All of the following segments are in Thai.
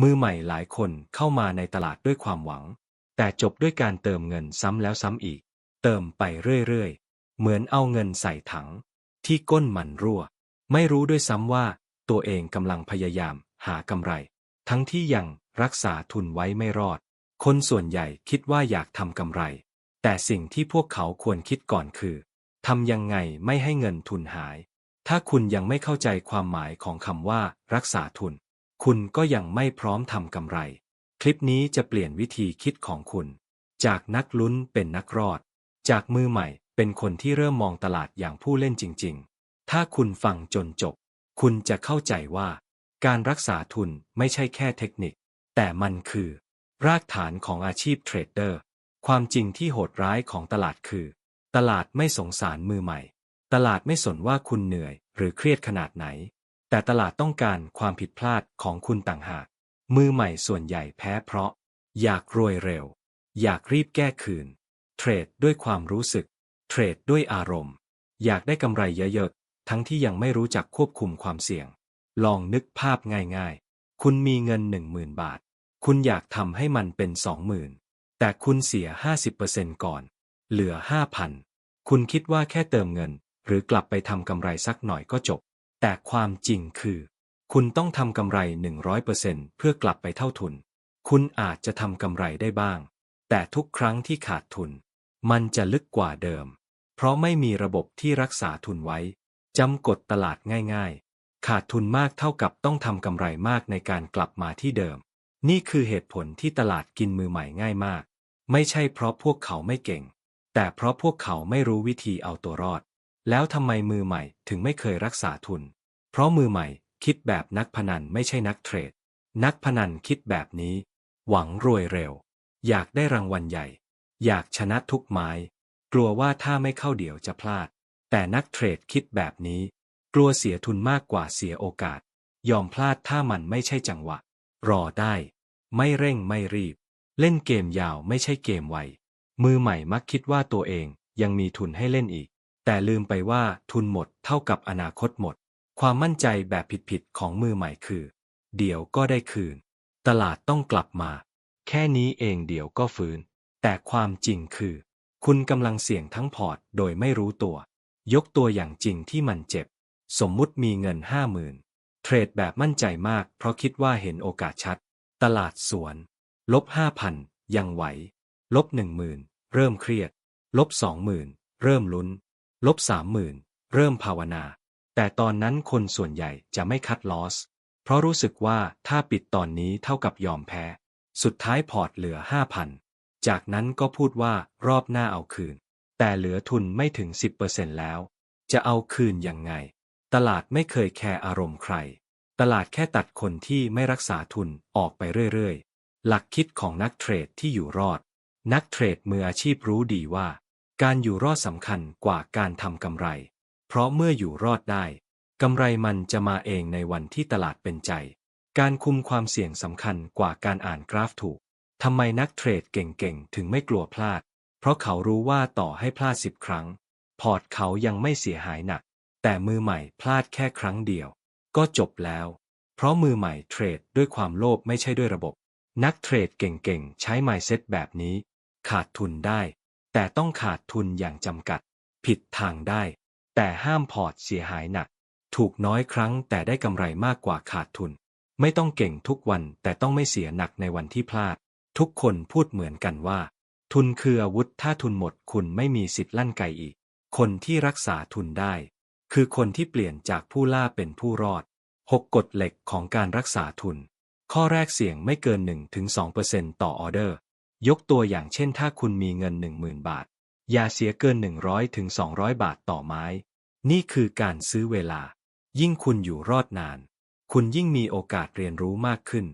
มือใหม่หลายคนเข้ามาในตลาดด้วยความหวัง แต่จบด้วยการเติมเงินซ้ำแล้วซ้ำอีก เติมไปเรื่อยๆ เหมือนเอาเงินใส่ถัง ที่ก้นมันรั่ว ไม่รู้ด้วยซ้ำว่า ตัวเองกำลังพยายามหากำไร ทั้งที่ยังรักษาทุนไว้ไม่รอด คนส่วนใหญ่คิดว่าอยากทำกำไร แต่สิ่งที่พวกเขาควรคิดก่อนคือทำยังไงไม่ให้เงินทุนหาย ถ้าคุณยังไม่เข้าใจความหมายของคำว่า รักษาทุน คุณก็ยังไม่พร้อมทำกำไร คลิปนี้จะเปลี่ยนวิธีคิดของคุณ จากนักลุ้นเป็นนักรอด จากมือใหม่เป็นคนที่เริ่มมองตลาดอย่างผู้เล่นจริง ๆ ถ้าคุณฟังจนจบ คุณจะเข้าใจว่า การรักษาทุนไม่ใช่แค่เทคนิค แต่มันคือ รากฐานของอาชีพเทรดเดอร์ ความจริงที่โหดร้ายของตลาดคือ ตลาดไม่สงสารมือใหม่ ตลาดไม่สนว่าคุณเหนื่อยหรือเครียดขนาดไหน แต่ตลาดต้องการความผิดพลาดของคุณต่างหาก มือใหม่ส่วนใหญ่แพ้เพราะ อยากรวยเร็ว อยากรีบแก้คืน เทรดด้วยความรู้สึก เทรดด้วยอารมณ์ อยากได้กำไรเยอะๆ ทั้งที่ยังไม่รู้จักควบคุมความเสี่ยง ลองนึกภาพง่ายๆ คุณมีเงินหนึ่งหมื่นบาท คุณอยากทำให้มันเป็นสองหมื่นแต่คุณเสีย 50%ก่อน เหลือ 5,000 คุณคิดว่าแค่เติมเงิน หรือกลับไปทำกำไรสักหน่อยก็จบ แต่ความจริงคือ คุณต้องทำกำไร 100%เพื่อกลับไปเท่าทุน คุณอาจจะทำกำไรได้บ้าง แต่ทุกครั้งที่ขาดทุน มันจะลึกกว่าเดิม เพราะไม่มีระบบที่รักษาทุนไว้จำกฎตลาดง่ายๆ ขาดทุนมากเท่ากับต้องทำกำไรมากในการกลับมาที่เดิม นี่คือเหตุผลที่ตลาดกินมือใหม่ง่ายมาก ไม่ใช่เพราะพวกเขาไม่เก่ง แต่เพราะพวกเขาไม่รู้วิธีเอาตัวรอด แล้วทำไมมือใหม่ถึงไม่เคยรักษาทุน เพราะมือใหม่คิดแบบนักพนันไม่ใช่นักเทรด นักพนันคิดแบบนี้ หวังรวยเร็ว อยากได้รางวัลใหญ่ อยากชนะทุกไม้ กลัวว่าถ้าไม่เข้าเดี๋ยวจะพลาด แต่นักเทรดคิดแบบนี้ กลัวเสียทุนมากกว่าเสียโอกาส ยอมพลาดถ้ามันไม่ใช่จังหวะ รอได้ ไม่เร่งไม่รีบ เล่นเกมยาวไม่ใช่เกมไวมือใหม่มักคิดว่าตัวเองยังมีทุนให้เล่นอีก แต่ลืมไปว่าทุนหมดเท่ากับอนาคตหมด ความมั่นใจแบบผิดๆของมือใหม่คือ เดี๋ยวก็ได้คืน ตลาดต้องกลับมา แค่นี้เองเดี๋ยวก็ฟื้น แต่ความจริงคือ คุณกำลังเสี่ยงทั้งพอร์ตโดยไม่รู้ตัว ยกตัวอย่างจริงที่มันเจ็บ สมมุติมีเงินห้าหมื่นเทรดแบบมั่นใจมากเพราะคิดว่าเห็นโอกาสชัด ตลาดสวน ลบห้าพันยังไหว ลบหนึ่งหมื่นเริ่มเครียด ลบสองหมื่นเริ่มลุ้น ลบสามหมื่นเริ่มภาวนา แต่ตอนนั้นคนส่วนใหญ่จะไม่คัดลอส เพราะรู้สึกว่าถ้าปิดตอนนี้เท่ากับยอมแพ้ สุดท้ายพอร์ตเหลือห้าพันจากนั้นก็พูดว่ารอบหน้าเอาคืน แต่เหลือทุนไม่ถึง 10%แล้ว จะเอาคืนยังไง ตลาดไม่เคยแคร์อารมณ์ใคร ตลาดแค่ตัดคนที่ไม่รักษาทุนออกไปเรื่อยๆ หลักคิดของนักเทรดที่อยู่รอด นักเทรดมืออาชีพรู้ดีว่า การอยู่รอดสำคัญกว่าการทำกำไร เพราะเมื่ออยู่รอดได้กำไรมันจะมาเองในวันที่ตลาดเป็นใจ การคุมความเสี่ยงสำคัญกว่าการอ่านกราฟถูก ทำไมนักเทรดเก่งๆ ถึงไม่กลัวพลาด เพราะเขารู้ว่าต่อให้พลาดสิบครั้ง พอร์ตเขายังไม่เสียหายหนัก แต่มือใหม่พลาดแค่ครั้งเดียว ก็จบแล้ว เพราะมือใหม่เทรดด้วยความโลภไม่ใช่ด้วยระบบ นักเทรดเก่งๆ ใช้ไมเซ็ตแบบนี้ ขาดทุนได้ แต่ต้องขาดทุนอย่างจำกัด ผิดทางได้ แต่ห้ามพอร์ตเสียหายหนัก ถูกน้อยครั้งแต่ได้กำไรมากกว่าขาดทุน ไม่ต้องเก่งทุกวันแต่ต้องไม่เสียหนักในวันที่พลาด ทุกคนพูดเหมือนกันว่า ทุนคืออาวุธถ้าทุนหมดคุณไม่มีสิทธิ์ลั่นไกอีก คนที่รักษาทุนได้ คือคนที่เปลี่ยนจากผู้ล่าเป็นผู้รอด 6 กฎเหล็กของการรักษาทุน ข้อแรกเสี่ยงไม่เกิน 1-2%ต่อออเดอร์ ยกตัวอย่างเช่นถ้าคุณมีเงิน 10,000 บาท อย่าเสียเกิน 100-200 บาทต่อไม้ นี่คือการซื้อเวลา ยิ่งคุณอยู่รอดนาน คุณยิ่งมีโอกาสเรียนรู้มากขึ้น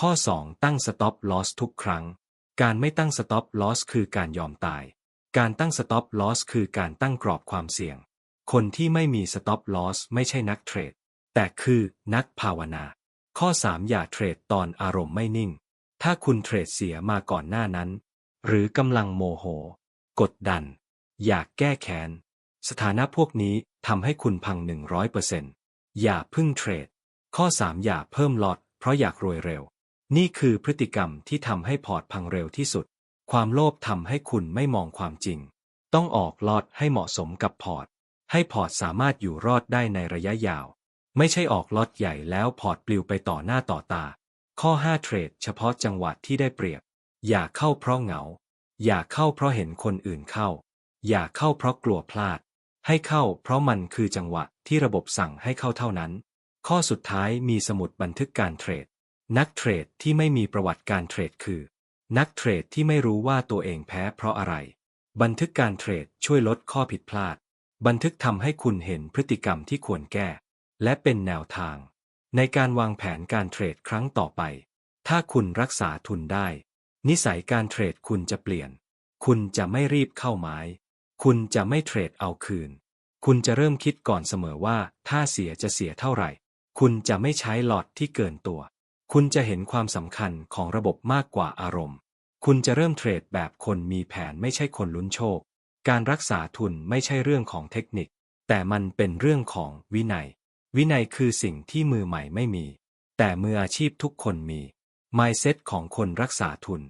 ข้อ 2 ตั้ง stop loss ทุกครั้ง การไม่ตั้ง stop loss คือการยอมตาย การตั้ง stop loss คือการตั้งกรอบความเสี่ยง คนที่ไม่มี stop loss ไม่ใช่นักเทรด แต่คือนักภาวนา ข้อ 3 อย่าเทรดตอนอารมณ์ไม่นิ่ง ถ้าคุณเทรดเสียมาก่อนหน้านั้น หรือกำลังโมโห กดดัน อยากแก้แค้น สถานะพวกนี้ทำให้คุณพัง 100%อย่าพึ่งเทรด ข้อ 3 อย่าเพิ่มลอตเพราะอยากรวยเร็ว นี่คือพฤติกรรมที่ทำให้พอร์ตพังเร็วที่สุด ความโลภทำให้คุณไม่มองความจริง ต้องออกลอดให้เหมาะสมกับพอร์ต ให้พอร์ตสามารถอยู่รอดได้ในระยะยาว ไม่ใช่ออกลอตใหญ่แล้วพอร์ตปลิวไปต่อหน้าต่อตา ข้อ 5 เทรดเฉพาะจังหวัดที่ได้เปรียบ อย่าเข้าเพราะเหงา อย่าเข้าเพราะเห็นคนอื่นเข้า อย่าเข้าเพราะกลัวพลาด ให้เข้าเพราะมันคือจังหวะที่ระบบสั่งให้เข้าเท่านั้น ข้อสุดท้ายมีสมุดบันทึกการเทรด นักเทรดที่ไม่มีประวัติการเทรดคือ นักเทรดที่ไม่รู้ว่าตัวเองแพ้เพราะอะไร บันทึกการเทรดช่วยลดข้อผิดพลาด บันทึกทำให้คุณเห็นพฤติกรรมที่ควรแก้ และเป็นแนวทาง ในการวางแผนการเทรดครั้งต่อไป ถ้าคุณรักษาทุนได้ นิสัยการเทรดคุณจะเปลี่ยน คุณจะไม่รีบเข้าไม้ คุณจะไม่เทรดเอาคืน คุณจะเริ่มคิดก่อนเสมอว่า ถ้าเสียจะเสียเท่าไหร่ คุณจะไม่ใช้หลอดที่เกินตัว คุณจะเห็นความสำคัญของระบบมากกว่าอารมณ์ คุณจะเริ่มเทรดแบบคนมีแผนไม่ใช่คนลุ้นโชค การรักษาทุนไม่ใช่เรื่องของเทคนิค แต่มันเป็นเรื่องของวินัย วินัยคือสิ่งที่มือใหม่ไม่มี แต่มืออาชีพทุกคนมี mindset ของคนรักษาทุน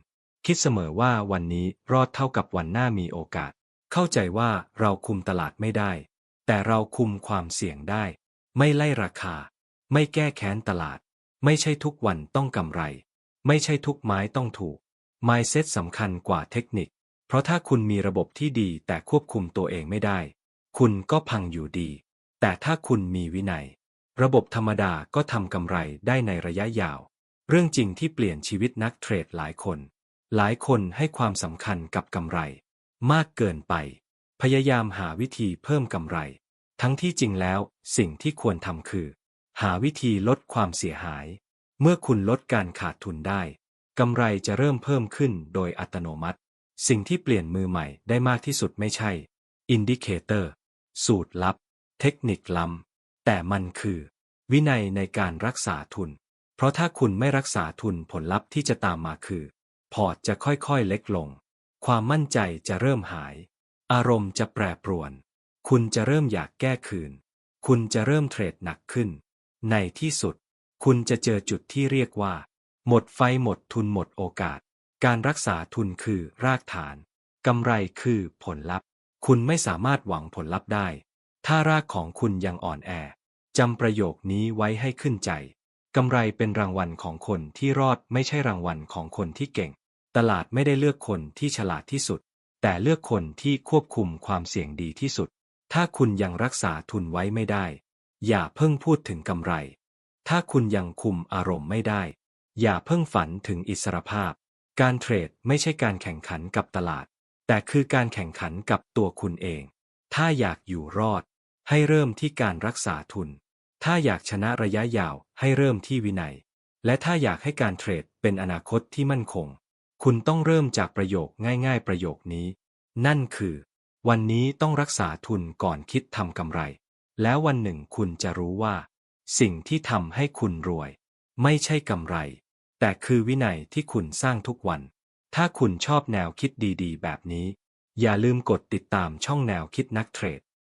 คิดเสมอว่าวันนี้รอดเท่ากับวันหน้ามีโอกาส เข้าใจว่าเราคุมตลาดไม่ได้ แต่เราคุมความเสี่ยงได้ ไม่ไล่ราคา ไม่แก้แค้นตลาด ไม่ใช่ทุกวันต้องกำไร ไม่ใช่ทุกไม้ต้องถูก mindset สำคัญกว่าเทคนิค เพราะถ้าคุณมีระบบที่ดีแต่ควบคุมตัวเองไม่ได้ คุณก็พังอยู่ดี แต่ถ้าคุณมีวินัย ระบบธรรมดาก็ทำกำไรได้ในระยะยาว เรื่องจริงที่เปลี่ยนชีวิตนักเทรดหลายคน หลายคนให้ความสำคัญกับกำไร มากเกินไป พยายามหาวิธีเพิ่มกำไร ทั้งที่จริงแล้วสิ่งที่ควรทำคือ หาวิธีลดความเสียหาย เมื่อคุณลดการขาดทุนได้กำไรจะเริ่มเพิ่มขึ้นโดยอัตโนมัติ สิ่งที่เปลี่ยนมือใหม่ได้มากที่สุดไม่ใช่ อินดิเคเตอร์ สูตรลับ เทคนิคล้ำ แต่มันคือ วินัยในการรักษาทุน เพราะถ้าคุณไม่รักษาทุนผลลัพธ์ที่จะตามมาคือ พอร์ตจะค่อยๆเล็กลง ความมั่นใจจะเริ่มหาย อารมณ์จะแปรปรวน คุณจะเริ่มอยากแก้คืน คุณจะเริ่มเทรดหนักขึ้น ในที่สุด คุณจะเจอจุดที่เรียกว่า หมดไฟหมดทุนหมดโอกาส การรักษาทุนคือรากฐานกำไรคือผลลัพธ์ คุณไม่สามารถหวังผลลัพธ์ได้ ถ้ารากของคุณยังอ่อนแอ จำประโยคนี้ไว้ให้ขึ้นใจ กำไรเป็นรางวัลของคนที่รอดไม่ใช่รางวัลของคนที่เก่ง ตลาดไม่ได้เลือกคนที่ฉลาดที่สุด แต่เลือกคนที่ควบคุมความเสี่ยงดีที่สุด ถ้าคุณยังรักษาทุนไว้ไม่ได้ อย่าเพิ่งพูดถึงกำไร ถ้าคุณยังคุมอารมณ์ไม่ได้ อย่าเพิ่งฝันถึงอิสรภาพ การเทรดไม่ใช่การแข่งขันกับตลาด แต่คือการแข่งขันกับตัวคุณเอง ถ้าอยากอยู่รอด ให้เริ่มที่การรักษาทุน ถ้าอยากชนะระยะยาวให้เริ่มที่วินัย และถ้าอยากให้การเทรดเป็นอนาคตที่มั่นคง คุณต้องเริ่มจากประโยคง่ายๆ ประโยคนี้ นั่นคือ วันนี้ต้องรักษาทุนก่อนคิดทำกำไร แล้ววันหนึ่งคุณจะรู้ว่า สิ่งที่ทำให้คุณรวย ไม่ใช่กำไร แต่คือวินัยที่คุณสร้างทุกวัน ถ้าคุณชอบแนวคิดดีๆ แบบนี้ อย่าลืมกดติดตามช่องแนวคิดนักเทรด